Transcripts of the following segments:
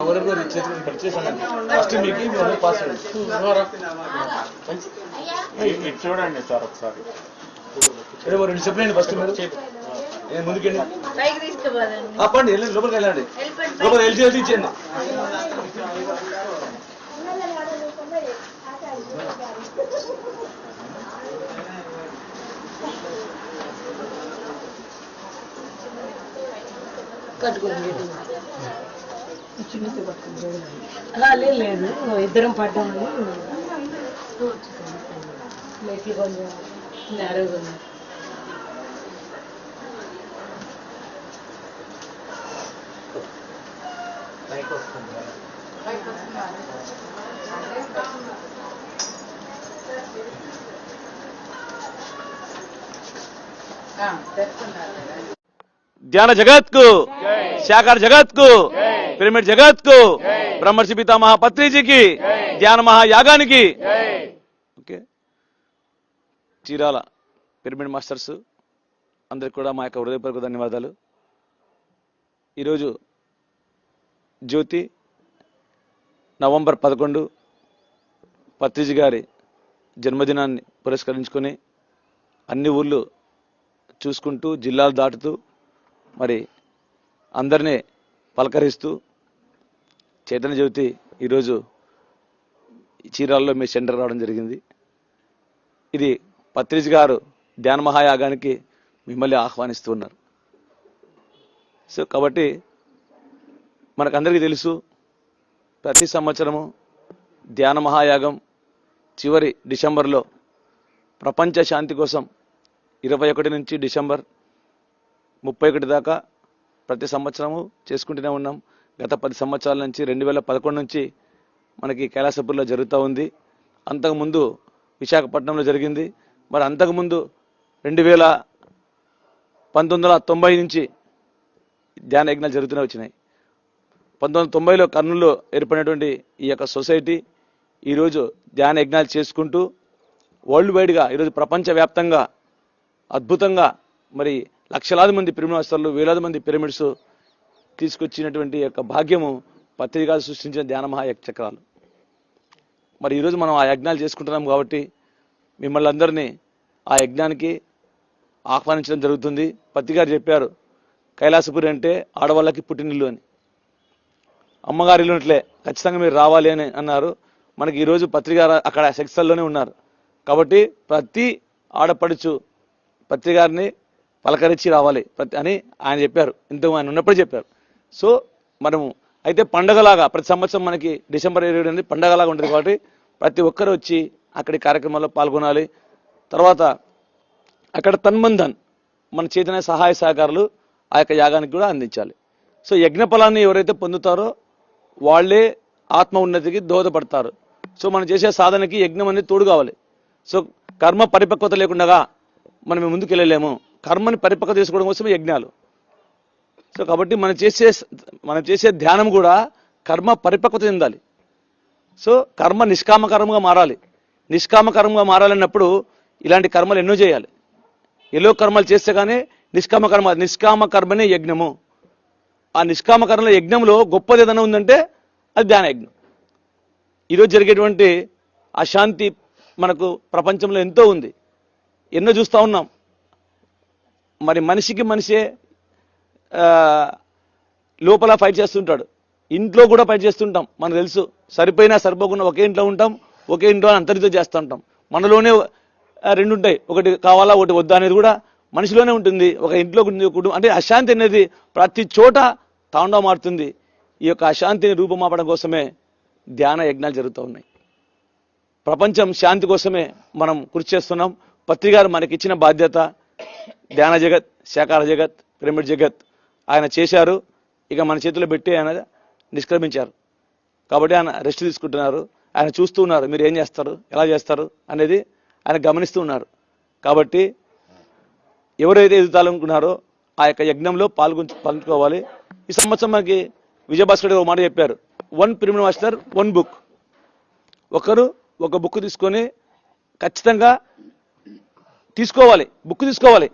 ఎవరెవరు చేతులు ఫస్ట్ మీకు చూడండి సార్ ఒకసారి. రెండు చెప్పండి ఫస్ట్ మీరు. ఏ, ముందుకెళ్ళి. ఆపండి వెళ్ళండి లోపలికి వెళ్ళండి. లోపల వెళ్ళి చేసి ఇచ్చేయండి. కట్టుకోండి. లేదు లేదు ఇద్దరం పడ్డామని మెట్లు కొంచెం నేరోగా ఉంది ధ్యాన జగత్కు శాఖర జగత్కు పిరమిడ్ జగత్కు బ్రహ్మర్షి పితామహ పత్రిజీకి ధ్యాన మహాయాగానికి. ఓకే. చీరాల పిరమిడ్ మాస్టర్స్ అందరికి కూడా మా యొక్క హృదయపూర్వక ధన్యవాదాలు. ఈరోజు జ్యోతి నవంబర్ పదకొండు పత్రిజీ గారి జన్మదినాన్ని పురస్కరించుకొని అన్ని ఊళ్ళు చూసుకుంటూ జిల్లాలు దాటుతూ మరి అందరినీ పలకరిస్తూ చైతన్య జ్యోతి ఈరోజు చీరాల్లో మీ సెంటర్ రావడం జరిగింది. ఇది పత్రిజ్ గారు ధ్యాన మహాయాగానికి మిమ్మల్ని ఆహ్వానిస్తున్నారు. సో కాబట్టి మనకందరికీ తెలుసు ప్రతి సంవత్సరము ధ్యాన మహాయాగం చివరి డిసెంబర్లో ప్రపంచ శాంతి కోసం ఇరవై ఒకటి నుంచి డిసెంబర్ ముప్పై ఒకటి దాకా ప్రతి సంవత్సరము చేసుకుంటూనే ఉన్నాం. గత పది సంవత్సరాల నుంచి రెండు వేల పదకొండు నుంచి మనకి కైలాసపూర్లో జరుగుతూ ఉంది. అంతకుముందు విశాఖపట్నంలో జరిగింది. మరి అంతకుముందు రెండు వేల పంతొమ్మిది వందల తొంభై నుంచి ధ్యాన యజ్ఞాలు జరుగుతూనే వచ్చినాయి. పంతొమ్మిది వందల తొంభైలో కర్నూలులో ఏర్పడినటువంటి ఈ యొక్క సొసైటీ ఈరోజు ధ్యాన యజ్ఞాలు చేసుకుంటూ వరల్డ్ వైడ్గా ఈరోజు ప్రపంచవ్యాప్తంగా అద్భుతంగా మరి లక్షలాది మంది పిరమిడ్ మాస్టర్లు వేలాది మంది పిరమిడ్స్ తీసుకొచ్చినటువంటి యొక్క భాగ్యము పత్రికలు సృష్టించిన ధ్యాన మహాయజ్ఞ చక్రాలు మరి ఈరోజు మనం ఆ యజ్ఞాలు చేసుకుంటున్నాం కాబట్టి మిమ్మల్ని అందరినీ ఆ యజ్ఞానికి ఆహ్వానించడం జరుగుతుంది. పత్రి గారు చెప్పారు కైలాసపురి అంటే ఆడవాళ్ళకి పుట్టినిల్లు అని. అమ్మగారి ఇల్లు ఉన్నట్లే ఖచ్చితంగా మీరు రావాలి అని అన్నారు. మనకి ఈరోజు పత్రిక అక్కడ సెక్సల్లోనే ఉన్నారు. కాబట్టి ప్రతి ఆడపడుచు పత్రికారిని పలకరించి రావాలి ప్రతి అని ఆయన చెప్పారు. ఇంతకు ఆయన ఉన్నప్పుడే చెప్పారు. సో మనము అయితే పండగలాగా ప్రతి సంవత్సరం మనకి డిసెంబర్ ఇరవై అనేది పండగలాగా ఉంటుంది కాబట్టి ప్రతి ఒక్కరు వచ్చి అక్కడి కార్యక్రమాల్లో పాల్గొనాలి. తర్వాత అక్కడ తన్మంధన్ మన చైతన్య సహాయ సహకారాలు ఆ యొక్క యాగానికి కూడా అందించాలి. సో యజ్ఞ ఫలాన్ని ఎవరైతే పొందుతారో వాళ్ళే ఆత్మ ఉన్నతికి దోహదపడతారు. సో మనం చేసే సాధనకి యజ్ఞం అనేది తోడు కావాలి. సో కర్మ పరిపక్వత లేకుండా మనం ముందుకు వెళ్ళలేము కర్మని పరిపక్వత చేసుకోవడం కోసమే యజ్ఞాలు. సో కాబట్టి మనం చేసే మనం చేసే ధ్యానం కూడా కర్మ పరిపక్వత చెందాలి. సో కర్మ నిష్కామకర్మగా మారాలి. నిష్కామకర్మగా మారాలన్నప్పుడు ఇలాంటి కర్మలు ఎన్నో చేయాలి. ఎలో కర్మలు చేస్తే కానీ నిష్కామ కర్మ నిష్కామ కర్మనే యజ్ఞము. ఆ నిష్కామ కర్మల యజ్ఞంలో గొప్పది ఏదైనా ఉందంటే అది ధ్యాన యజ్ఞం. ఈరోజు జరిగేటువంటి అశాంతి మనకు ప్రపంచంలో ఎంతో ఉంది. ఎన్నో చూస్తూ ఉన్నాం. మరి మనిషికి మనిషే లోపల ఫైట్ చేస్తుంటాడు. ఇంట్లో కూడా ఫైట్ చేస్తుంటాం మనకు తెలుసు. సరిపోయినా సరిపోకుండా ఒకే ఇంట్లో ఉంటాం ఒకే ఇంట్లో అంతరితో చేస్తూ ఉంటాం మనలోనే రెండు ఉంటాయి ఒకటి కావాలా ఒకటి వద్దా అనేది కూడా మనిషిలోనే ఉంటుంది. ఒక ఇంట్లో కుటుంబం అంటే అశాంతి అనేది ప్రతి చోట తాండవ మారుతుంది. ఈ యొక్క అశాంతిని రూపుమాపడం కోసమే ధ్యాన యజ్ఞాలు జరుగుతూ ఉన్నాయి. ప్రపంచం శాంతి కోసమే మనం కృషి చేస్తున్నాం. పత్రికారు మనకి ఇచ్చిన బాధ్యత ధ్యాన జగత్ శాకార జగత్ పిరమిడ్ జగత్ ఆయన చేశారు ఇక మన చేతిలో పెట్టి ఆయన నిష్క్రమించారు. కాబట్టి ఆయన రెస్ట్ తీసుకుంటున్నారు. ఆయన చూస్తూ ఉన్నారు మీరు ఏం చేస్తారు ఎలా చేస్తారు అనేది ఆయన గమనిస్తూ ఉన్నారు. కాబట్టి ఎవరైతే ఎదుగుతాలనుకున్నారో ఆ యొక్క యజ్ఞంలో పాల్గొ పంచుకోవాలి ఈ సంవత్సరం మనకి విజయభాస్కర్ గారు ఒక మాట చెప్పారు. వన్ ప్రిమిన మాస్టర్ వన్ బుక్ ఒకరు ఒక బుక్ తీసుకొని ఖచ్చితంగా తీసుకోవాలి బుక్ తీసుకోవాలి.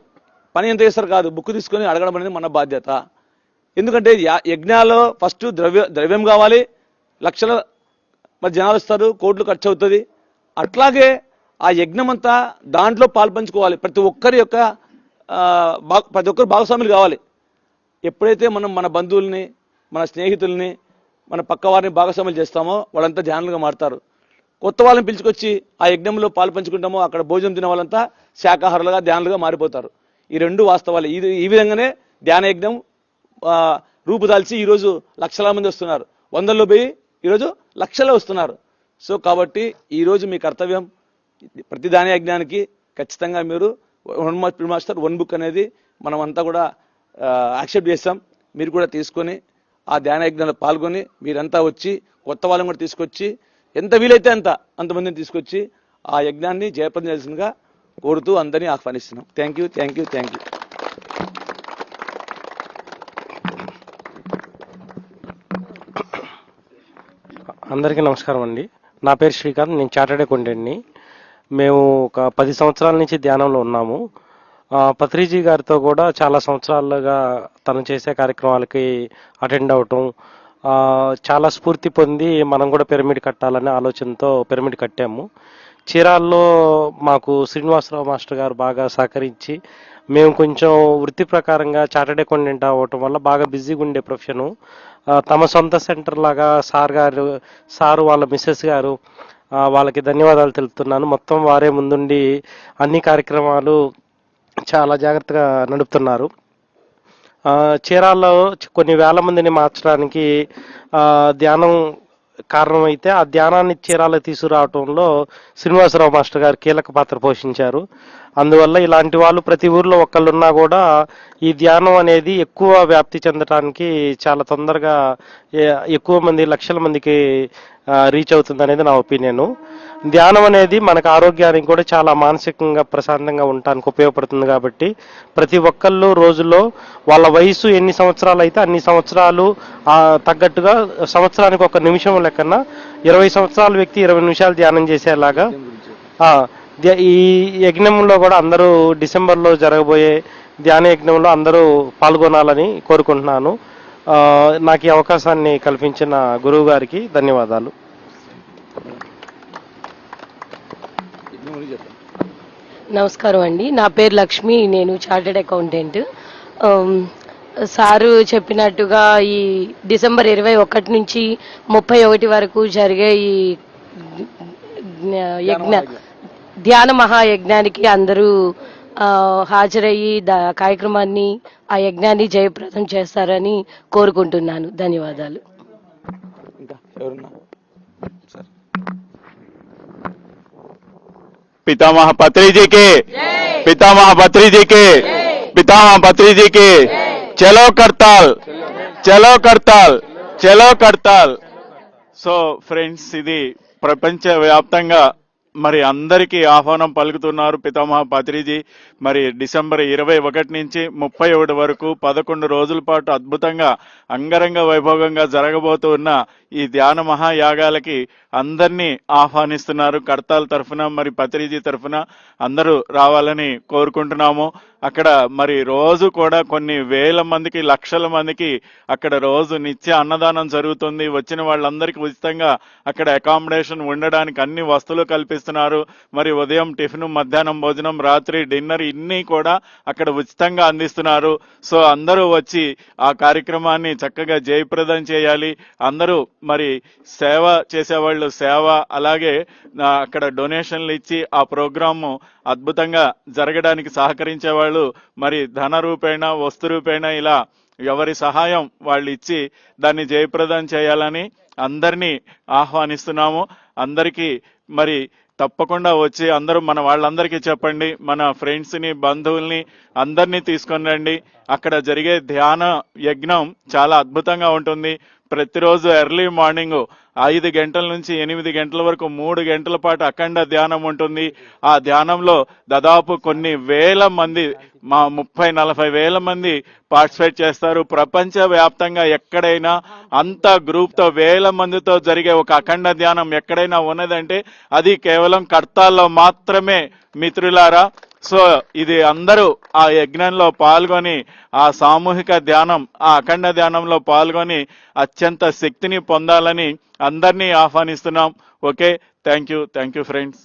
పని ఎంత చేస్తారు కాదు. బుక్ తీసుకొని అడగడం అనేది మన బాధ్యత. ఎందుకంటే యా- యజ్ఞాల్లో ఫస్ట్ ద్రవ్య ద్రవ్యం కావాలి. లక్షల మరి జనాలు వస్తారు. కోట్లు ఖర్చు అవుతుంది. అట్లాగే ఆ యజ్ఞం అంతా దాంట్లో పాల్పంచుకోవాలి ప్రతి ఒక్కరి యొక్క ప్రతి ఒక్కరు భాగస్వాములు కావాలి. ఎప్పుడైతే మనం మన బంధువుల్ని మన స్నేహితుల్ని మన పక్క వారిని భాగస్వాములు చేస్తామో వాళ్ళంతా ధ్యానులుగా మారుతారు. కొత్త వాళ్ళని పిలుచుకొచ్చి ఆ యజ్ఞంలో పాలు పంచుకుంటామో అక్కడ భోజనం తినే వాళ్ళంతా శాకాహారులుగా ధ్యానులుగా మారిపోతారు. ఈ రెండు వాస్తవాలు. ఇది ఈ విధంగానే ధ్యాన యజ్ఞం రూపుదాల్చి ఈరోజు లక్షల మంది వస్తున్నారు. వందల్లో పోయి ఈరోజు లక్షలు వస్తున్నారు. సో కాబట్టి ఈరోజు మీ కర్తవ్యం ప్రతి ధ్యాన యజ్ఞానికి ఖచ్చితంగా మీరు వన్ మాస్టర్ వన్ బుక్ అనేది మనం అంతా కూడా యాక్సెప్ట్ చేస్తాం. మీరు కూడా తీసుకొని ఆ ధ్యాన యజ్ఞంలో పాల్గొని మీరంతా వచ్చి కొత్త వాళ్ళని కూడా తీసుకొచ్చి ఎంత వీలైతే అంత అంతమందిని తీసుకొచ్చి ఆ యజ్ఞాన్ని జయప్రదం చేసిందిగా కోరుతూ అందరినీ ఆహ్వానిస్తున్నాం. Thank you thank you thank you అందరికీ నమస్కారం అండి. నా పేరు శ్రీకాంత్ నేను చార్టెడ్ అకౌంటెంట్ని. మేము ఒక పది సంవత్సరాల నుంచి ధ్యానంలో ఉన్నాము. పత్రిజీ గారితో కూడా చాలా సంవత్సరాలుగా తను చేసే కార్యక్రమాలకి అటెండ్ అవటం చాలా స్ఫూర్తి పొంది మనం కూడా పిరమిడ్ కట్టాలనే ఆలోచనతో పిరమిడ్ కట్టాము. చీరాల్లో మాకు శ్రీనివాసరావు మాస్టర్ గారు బాగా సహకరించి మేము కొంచెం వృత్తి ప్రకారంగా చార్టెడ్ అకౌంటెంట్ అవ్వటం వల్ల బాగా బిజీగా ఉండే ప్రొఫెషను. తమ సొంత సెంటర్ లాగా సార్ గారు సారు వాళ్ళ మిస్సెస్ గారు వాళ్ళకి ధన్యవాదాలు తెలుపుతున్నాను. మొత్తం వారే ముందుండి అన్ని కార్యక్రమాలు చాలా జాగ్రత్తగా నడుపుతున్నారు. చీరాల్లో కొన్ని వేల మందిని మార్చడానికి ధ్యానం కారణమైతే ఆ ధ్యానాన్ని చీరాల తీసుకురావటంలో శ్రీనివాసరావు మాస్టర్ గారు కీలక పాత్ర పోషించారు. అందువల్ల ఇలాంటి వాళ్ళు ప్రతి ఊర్లో ఒకళ్ళు ఉన్నా కూడా ఈ ధ్యానం అనేది ఎక్కువ వ్యాప్తి చెందడానికి చాలా తొందరగా ఎక్కువ మంది లక్షల మందికి రీచ్ అవుతుంది అనేది నా ఒపీనియన్ ధ్యానం అనేది మనకు ఆరోగ్యానికి కూడా చాలా మానసికంగా ప్రశాంతంగా ఉండటానికి ఉపయోగపడుతుంది కాబట్టి ప్రతి ఒక్కళ్ళు రోజులో వాళ్ళ వయసు ఎన్ని సంవత్సరాలు అయితే అన్ని సంవత్సరాలు తగ్గట్టుగా సంవత్సరానికి ఒక నిమిషం లెక్కన ఇరవై సంవత్సరాల వ్యక్తి ఇరవై నిమిషాలు ధ్యానం చేసేలాగా ఈ యజ్ఞంలో కూడా అందరూ డిసెంబర్లో జరగబోయే ధ్యాన యజ్ఞంలో అందరూ పాల్గొనాలని కోరుకుంటున్నాను. ఆ, నాకు ఈ అవకాశాన్ని కల్పించిన గురువు గారికి ధన్యవాదాలు. నమస్కారం అండి. నా పేరు లక్ష్మి నేను చార్టెడ్ అకౌంటెంట్. సారు చెప్పినట్టుగా ఈ డిసెంబర్ ఇరవై ఒకటి నుంచి ముప్పై ఒకటి వరకు జరిగే ఈ జ్ఞ- యజ్ఞ ధ్యాన మహాయజ్ఞానికి అందరూ హాజరయ్యి కార్యక్రమాన్ని ఆ యజ్ఞాన్ని జయప్రదం చేస్తారని కోరుకుంటున్నాను. ధన్యవాదాలు. పితామహ పత్రిజీకి. పితామహ పత్రిజీకి. పితామహ పత్రిజీకి. చలో కర్తాల్. చలో కర్తాల్. చలో కర్తాల్. సో ఫ్రెండ్స్ ఇది ప్రపంచ వ్యాప్తంగా మరి అందరికీ ఆహ్వానం పలుకుతున్నారు పితామహ పత్రిజీ మరి డిసెంబర్ ఇరవై ఒకటి నుంచి ముప్పై ఒకటి వరకు పదకొండు రోజుల పాటు అద్భుతంగా అంగరంగ వైభోగంగా జరగబోతున్న ఈ ధ్యాన మహాయాగాలకి అందరినీ ఆహ్వానిస్తున్నారు. కర్తాల తరఫున మరి పత్రిజీ తరఫున అందరూ రావాలని కోరుకుంటున్నాము. అక్కడ మరి రోజు కూడా కొన్ని వేల మందికి లక్షల మందికి అక్కడ రోజు నిత్య అన్నదానం జరుగుతుంది. వచ్చిన వాళ్ళందరికీ ఉచితంగా అక్కడ అకామిడేషన్ ఉండడానికి అన్ని వస్తువులు కల్పిస్తున్నారు. మరి ఉదయం టిఫిన్ మధ్యాహ్నం భోజనం రాత్రి డిన్నర్ ఇన్ని కూడా అక్కడ ఉచితంగా అందిస్తున్నారు. సో అందరూ వచ్చి ఆ కార్యక్రమాన్ని చక్కగా జయప్రదం చేయాలి. అందరూ మరి సేవ చేసేవాళ్ళు సేవ అలాగే అక్కడ డొనేషన్లు ఇచ్చి ఆ ప్రోగ్రాము అద్భుతంగా జరగడానికి సహకరించే వాళ్ళు మరి ధన రూపేణ వస్తు రూపేణ ఇలా ఎవరి సహాయం వాళ్ళు ఇచ్చి దాన్ని జయప్రదం చేయాలని అందరినీ ఆహ్వానిస్తున్నాము. అందరికీ మరి తప్పకుండా వచ్చి అందరూ మన వాళ్ళందరికీ చెప్పండి మన ఫ్రెండ్స్ని బంధువుల్ని అందరినీ తీసుకొని రండి. అక్కడ జరిగే ధ్యాన యజ్ఞం చాలా అద్భుతంగా ఉంటుంది. ప్రతిరోజు ఎర్లీ మార్నింగ్ ఐదు గంటల నుంచి ఎనిమిది గంటల వరకు మూడు గంటల పాటు అఖండ ధ్యానం ఉంటుంది. ఆ ధ్యానంలో దాదాపు కొన్ని వేల మంది మా ముప్పై నలభై వేల మంది పార్టిసిపేట్ చేస్తారు. ప్రపంచ వ్యాప్తంగా ఎక్కడైనా అంత గ్రూప్తో వేల మందితో జరిగే ఒక అఖండ ధ్యానం ఎక్కడైనా ఉన్నదంటే అది కేవలం కర్తాల్లో మాత్రమే మిత్రులారా. సో ఇది అందరూ ఆ యజ్ఞంలో పాల్గొని ఆ సామూహిక ధ్యానం ఆ అఖండ ధ్యానంలో పాల్గొని అత్యంత శక్తిని పొందాలని అందరినీ ఆహ్వానిస్తున్నాం. Okay thank you thank you friends.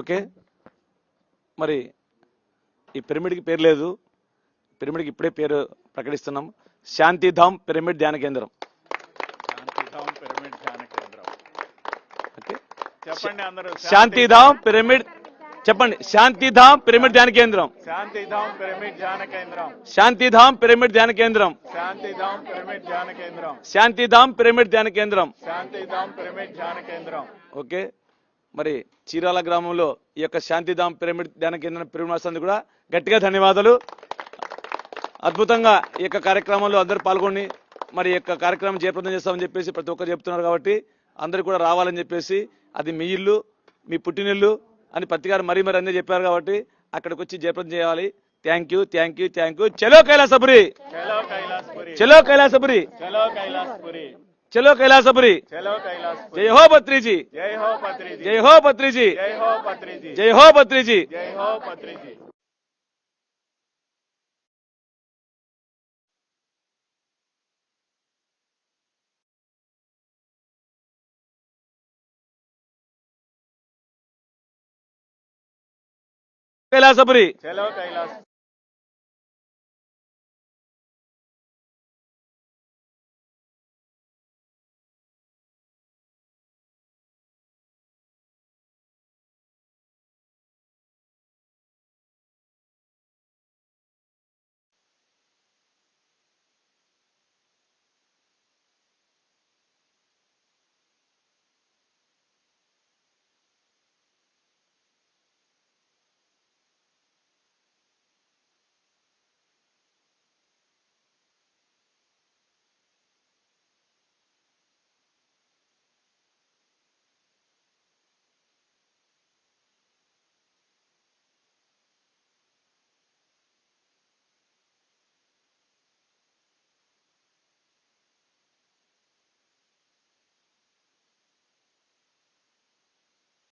Okay మరి ఈ పిరమిడ్కి పేరు లేదు. పిరమిడ్కి ఇప్పుడే పేరు ప్రకటిస్తున్నాం. శాంతిధామ్ పిరమిడ్ ధ్యాన కేంద్రం. శాంతిధామ్ పిరమిడ్ చెప్పండి శాంతిధామ్ పిరమిడ్ ధ్యాన కేంద్రం. శాంతిధామ్ పిరమిడ్ ధ్యాన కేంద్రం. శాంతిధామ్ పిరమిడ్ ధ్యాన కేంద్రం. శాంతిధామ్ పిరమిడ్ ధ్యాన కేంద్రం. శాంతిధామ్ పిరమిడ్ ధ్యాన కేంద్రం. శాంతిధామ్ పిరమిడ్ ధ్యాన కేంద్రం. ఓకే. మరి చీరాల గ్రామంలో ఈ యొక్క శాంతిధామ్ పిరమిడ్ ధ్యాన కేంద్రం పిరమిడ్ కూడా గట్టిగా ధన్యవాదాలు. అద్భుతంగా ఈ యొక్క కార్యక్రమంలో అందరూ పాల్గొని మరి యొక్క కార్యక్రమం జయప్రదం చేస్తామని చెప్పేసి ప్రతి ఒక్కరు చెప్తున్నారు కాబట్టి అందరూ కూడా రావాలని చెప్పేసి అది మీ ఇల్లు మీ పుట్టినిల్లు అని పత్రికారు మరీ మరి అన్నీ చెప్పారు కాబట్టి అక్కడికి వచ్చి జయప్రదం చేయాలి. Thank you thank you thank you చలో కైలాసపురి! చలో కైలాసపురి. చలో కైలాసపురి! చలో కైలాసపురి. చలో కైలాసపురి! చలో కైలాసపురి. జై హో పత్రిజీ! జై హో పత్రిజీ. జై హో పత్రిజీ! జై హో పత్రిజీ. జై